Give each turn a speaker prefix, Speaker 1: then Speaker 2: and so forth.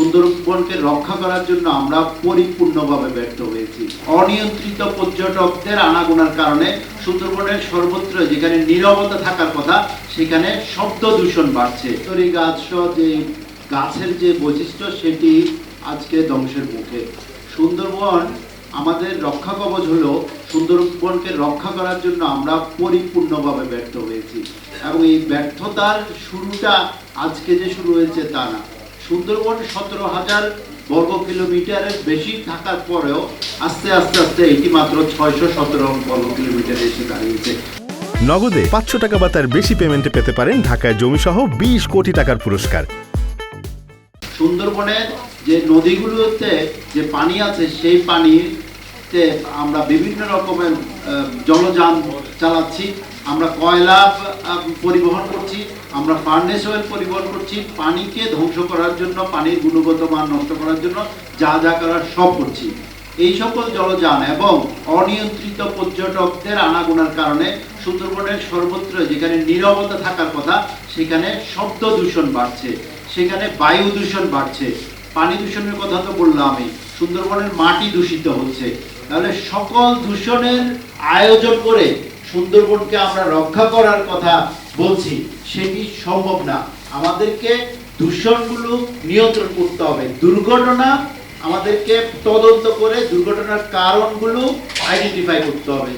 Speaker 1: সুন্দরবনকে রক্ষা করার জন্য আমরা পরিপূর্ণভাবে ব্যর্থ হয়েছি। অনিয়ন্ত্রিত পর্যটকদের আনাগোনার কারণে সুন্দরবনের সর্বত্র যেখানে নীরবতা থাকার কথা, সেখানে শব্দ দূষণ বাড়ছে। তরি গাছ যে গাছের যে বৈশিষ্ট্য, সেটি আজকে ধ্বংসের মুখে। সুন্দরবন আমাদের রক্ষা কবচ হলো, সুন্দরবনকে রক্ষা করার জন্য আমরা পরিপূর্ণভাবে ব্যর্থ হয়েছি। এবং এই ব্যর্থতার শুরুটা আজকে যে শুরু হয়েছে তা না। সুন্দরবন সতেরো হাজার বর্গ কিলোমিটারের বেশি থাকার পরেও আস্তে আস্তে আস্তে এটি মাত্র ছয়শো সতেরো বর্গ কিলোমিটারে এসে দাঁড়িয়েছে।
Speaker 2: নগদে পাঁচশো টাকা বা তার বেশি পেমেন্টে পেতে পারেন ঢাকায় জমিসহ বিশ কোটি টাকার পুরস্কার।
Speaker 1: সুন্দরবনের যে নদীগুলোতে যে পানি আছে সেই পানিতে আমরা বিভিন্ন রকমের জলযান চালাচ্ছি। আমরা কয়লা পরিবহন করছি। আমরা ফার্নেস অয়েল পরিবহন করছি, পানিকে ধ্বংস করার জন্য, পানির গুণগত মান নষ্ট করার জন্য যা যা করার সব করছি। এই সকল জলযান এবং অনিয়ন্ত্রিত পর্যটকদের আনাগোনার কারণে সুন্দরবনের সর্বত্র যেখানে নীরবতা থাকার কথা, সেখানে শব্দ দূষণ বাড়ছে, সেখানে বায়ু দূষণ বাড়ছে। পানি দূষণের কথা তো বললাম আমি সুন্দরবনের মাটি দূষিত হচ্ছে। তাহলে সকল দূষণের আয়োজন করে সুন্দরবনকে আমরা রক্ষা করার কথা বলছি সেটি সম্ভব না? আমাদেরকে দূষণগুলো নিয়ন্ত্রণ করতে হবে। দুর্ঘটনা আমাদেরকে তদন্ত করে দুর্ঘটনার কারণগুলো আইডেন্টিফাই করতে হবে।